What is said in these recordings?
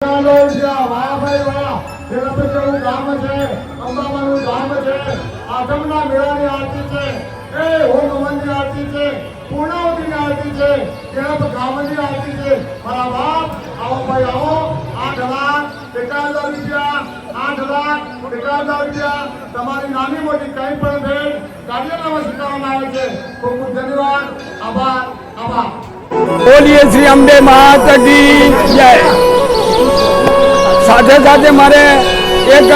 ચાલો જ્યાં વાહ ભાઈ ગામ છે અંબામાનું ભાઈ આવો, આઠ લાખ હજાર રૂપિયા, આઠ લાખ એકાદ રૂપિયા. તમારી નાની મોટી કંઈ પણ ભેટ કાર્યક્રમમાં સ્વીકારવામાં આવે છે. ખૂબ ખૂબ ધન્યવાદ. આભાર. આભાર. બોલીએ શ્રી અંબે માતા જય. સાથે સાથે મારે એક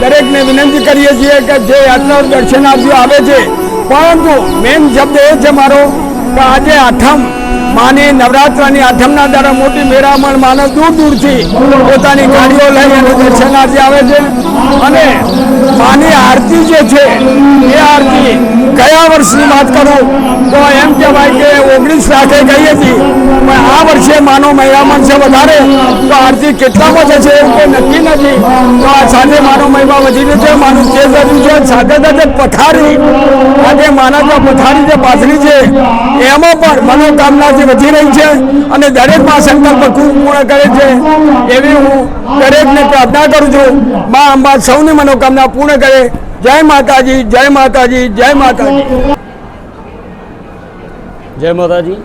દરેકને વિનંતી કરીએ છીએ કે જે યાત્રાઓ દર્શનાર્થીઓ આવે છે, પરંતુ મેન શબ્દ એ છે મારો કે આજે આઠમ માની નવરાત્રાની આઠમના દ્વારા મોટી મેળામણ માનવ દૂર દૂરથી પોતાની ગાડીઓ લઈ અને દર્શનાર્થી આવે છે. અને માની આરતી જે છે, એ આરતી ગયા વર્ષની વાત કરું તો એમ કહેવાય કે ઓગણીસ લાખે ગઈ હતી. પણ આ વર્ષે માનો મહિમાન છે વધારે, તો આરતી કેટલામાં જશે એવું કોઈ નક્કી નથી. તો આ સાથે માનો મહિમા વધી રહ્યો છે, માનું જે વધ્યું છે સાથે સાથે પથારી. આજે માના પથારી જે પાથરી છે, એમાં પણ મનોકામના જે વધી રહી છે અને દરેકમાં સંકલ્પ પૂર્ણ કરે છે. એવી હું દરેકને પ્રાર્થના કરું છું. મા અંબા સૌની મનોકામના પૂર્ણ કરે. જય માતાજી જય માતાજી જય માતાજી. જય માતાજી.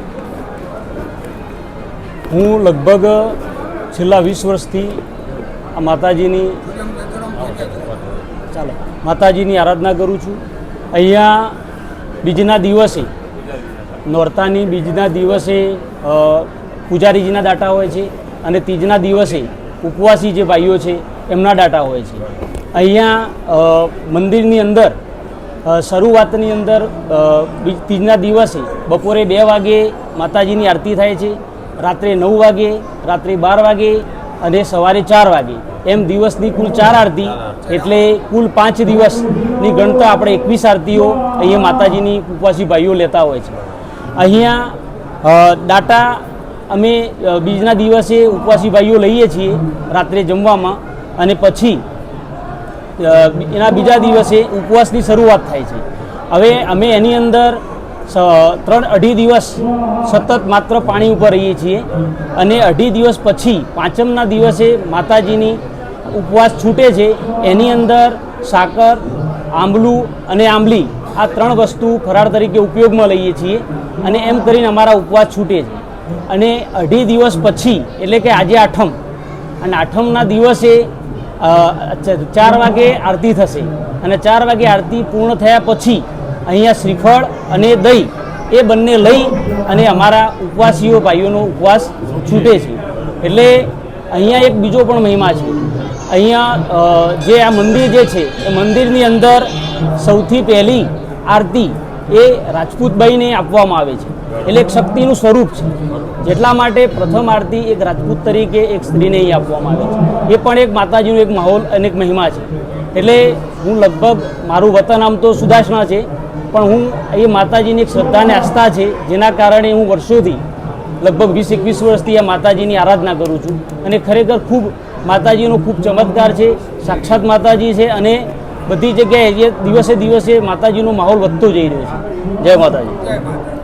હું લગભગ છેલ્લા વીસ વર્ષથી આ માતાજીની ચાલો, માતાજીની આરાધના કરું છું. અહીંયા બીજના દિવસે નોરતાની બીજના દિવસે પૂજારીજીના દાટા હોય છે અને ત્રીજના દિવસે ઉપવાસી જે ભાઈઓ છે એમના દાટા હોય છે. અહીંયા મંદિરની અંદર શરૂઆતની અંદર ત્રીજના દિવસે બપોરે બે વાગે માતાજીની આરતી થાય છે, રાત્રે નવ વાગે, રાત્રે બાર વાગે અને સવારે ચાર વાગે. એમ દિવસની કુલ ચાર આરતી, એટલે કુલ પાંચ દિવસની ગણતા આપણે એકવીસ આરતીઓ અહીંયા માતાજીની ઉપવાસી ભાઈઓ લેતા હોય છે. અહીંયા દાટા અમે બીજના દિવસે ઉપવાસી ભાઈઓ લઈએ છીએ રાત્રે જમવામાં અને પછી એના બીજા દિવસે ઉપવાસની શરૂઆત થાય છે. હવે અમે એની અંદર ત્રણ અઢી દિવસ સતત માત્ર પાણી ઉપર રહીએ છીએ અને અઢી દિવસ પછી, પાંચમના દિવસે માતાજીની ઉપવાસ છૂટે છે. એની અંદર સાકર, આંબલું અને આંબલી આ ત્રણ વસ્તુ ફરાળ તરીકે ઉપયોગમાં લઈએ છીએ અને એમ કરીને અમારા ઉપવાસ છૂટે છે. અને અઢી દિવસ પછી, એટલે કે આજે આઠમ, અને આઠમના દિવસે ચાર વાગે આરતી થશે. અને ચાર વાગે આરતી પૂર્ણ થયા પછી અહીંયા શ્રીફળ અને દહીં એ બંને લઈ અને અમારા ઉપવાસીઓ ભાઈઓનો ઉપવાસ છૂટે છે. એટલે અહીંયા એક બીજો પણ મહિમા છે. અહીંયા જે આ મંદિર જે છે, એ મંદિરની અંદર સૌથી પહેલી આરતી એ રાજપૂતભાઈને આપવામાં આવે છે. એટલે એક શક્તિનું સ્વરૂપ છે. જેટલા માટે પ્રથમ આરતી એક રાજપૂત તરીકે એક સ્ત્રીને અહીં આપવામાં આવે છે. એ પણ એક માતાજીનો એક માહોલ અને એક મહિમા છે. એટલે હું લગભગ મારું વતન આમ તો સુદાસમાં છે, પણ હું એ માતાજીની એક શ્રદ્ધા અને આસ્થા છે, જેના કારણે હું વર્ષોથી લગભગ વીસ એકવીસ વર્ષથી આ માતાજીની આરાધના કરું છું. અને ખરેખર ખૂબ માતાજીનો ખૂબ ચમત્કાર છે, સાક્ષાત માતાજી છે અને બધી જગ્યાએ દિવસે દિવસે માતાજીનો માહોલ વધતો જઈ રહ્યો છે. જય માતાજી.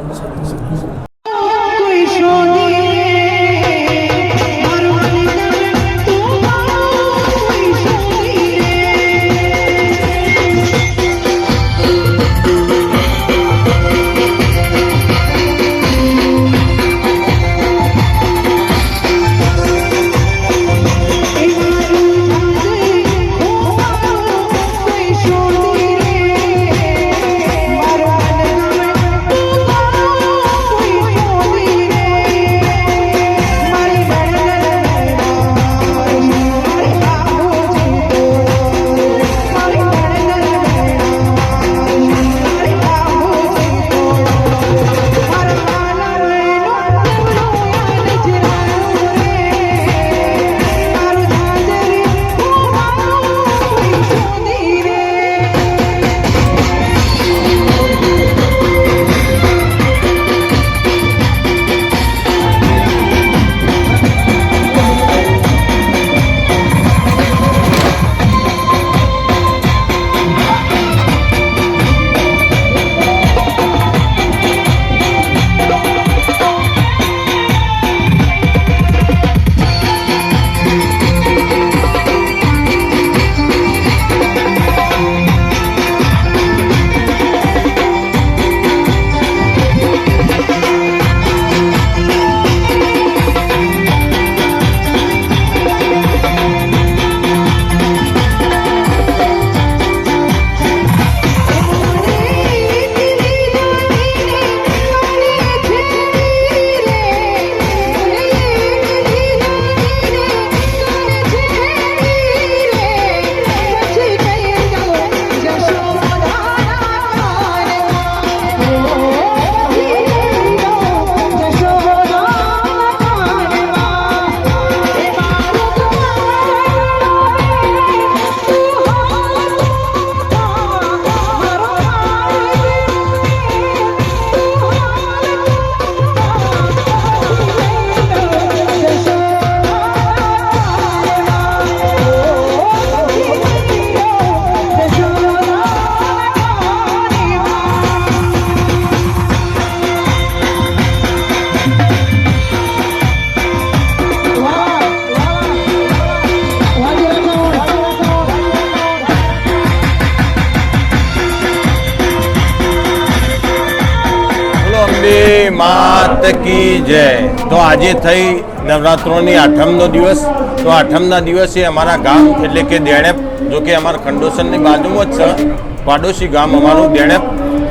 માત કી જય. તો આજે થઈ નવરાત્રોની આઠમનો દિવસ. તો આઠમના દિવસે અમારા ગામ, એટલે કે દેણેપ, જો કે અમારા ખંડોસનની બાજુમાં જ છે, પાડોશી ગામ અમારું દેણેપ,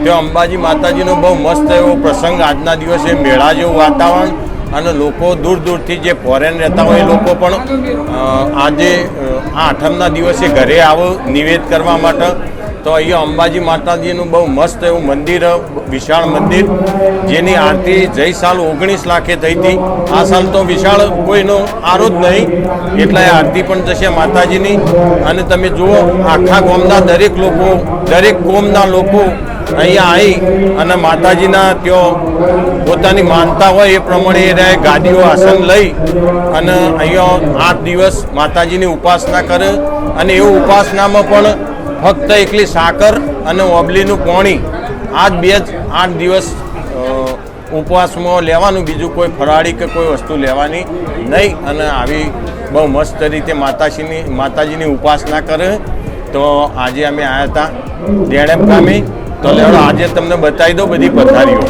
ત્યાં અંબાજી માતાજીનો બહુ મસ્ત એવો પ્રસંગ આજના દિવસે મેળા જેવું વાતાવરણ અને લોકો દૂર દૂરથી જે ફોરેન રહેતા હોય એ લોકો પણ આજે આ આઠમના દિવસે ઘરે આવો નિવેદ કરવા માટે તો અહીંયા અંબાજી માતાજીનું બહુ મસ્ત એવું મંદિર, વિશાળ મંદિર, જેની આરતી જઈ સાલ ઓગણીસ લાખે થઈ હતી. આ સાલ તો વિશાળ કોઈનો આરો જ નહીં, એટલે આરતી પણ થશે માતાજીની. અને તમે જુઓ, આખા ગામના દરેક લોકો, દરેક કોમના લોકો અહીંયા આવી અને માતાજીના ત્યાં પોતાની માનતા હોય એ પ્રમાણે એ ગાદીઓ આસન લઈ અને અહીંયા આઠ દિવસ માતાજીની ઉપાસના કરે. અને એ ઉપાસનામાં પણ ફક્ત એકલી સાકર અને ઓબલીનું પોણી આ જ બે જ આઠ દિવસ ઉપવાસમાં લેવાનું, બીજું કોઈ ફરાળી કે કોઈ વસ્તુ લેવાની નહીં અને આવી બહુ મસ્ત રીતે માતાજીની માતાજીની ઉપાસના કરે. તો આજે અમે આવ્યા હતા દેણેપ ગામે. તો લેવડો આજે તમને બતાવી દો બધી પથારીઓ.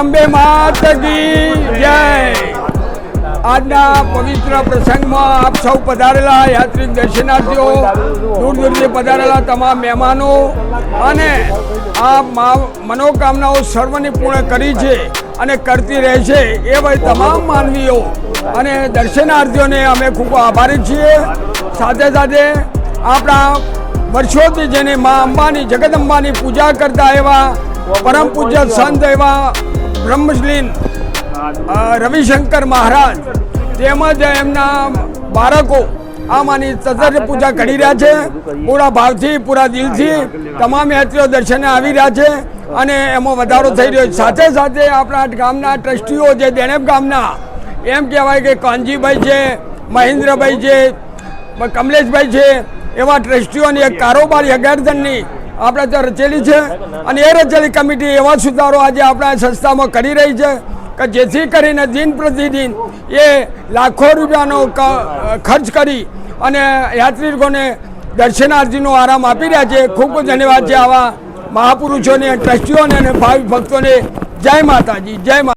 અંબે માત જય. આજના પવિત્ર પ્રસંગમાં આપ સૌ પધારેલા યાત્રિક દર્શનાર્થીઓ, દૂર દૂરથી પધારેલા તમામ મહેમાનો અને આ મનોકામનાઓ સર્વની પૂર્ણ કરી છે અને કરતી રહે છે એવા તમામ માનવીઓ અને દર્શનાર્થીઓને અમે ખૂબ આભારી છીએ. સાથે સાથે આપણા વર્ષોથી જેને મા અંબાની, જગદંબાની પૂજા કરતા એવા, પરમ પૂજ્ય સંત એવા બ્રહ્મશ્લીન રવિશંકર મહારાજ, તેમજ એમના બાળકો આમાંની સતત પૂજા કરી રહ્યા છે. પૂરા ભાવથી, પૂરા દિલથી તમામ યાત્રીઓ દર્શને આવી રહ્યા છે અને એમાં વધારો થઈ રહ્યો છે. સાથે સાથે આપણા ગામના ટ્રસ્ટીઓ જે દેણેપ ગામના, એમ કહેવાય કે કાનજીભાઈ છે, મહેન્દ્રભાઈ છે કમલેશભાઈ છે, એવા ટ્રસ્ટીઓની એક કારોબારી અગરદનની આપણે ત્યાં રચેલી છે અને એ રચેલી કમિટી એવા સુધારો આજે આપણા સંસ્થામાં કરી રહી છે કે જેથી કરીને દિન પ્રતિદિન એ લાખો રૂપિયાનો ખર્ચ કરી અને યાત્રિકોને દર્શનાર્થીનો આરામ આપી રહ્યા છે. ખૂબ ખૂબ ધન્યવાદ છે આવા મહાપુરુષોને, ટ્રસ્ટીઓને અને ભાવિ ભક્તોને. જય માતાજી, જય મા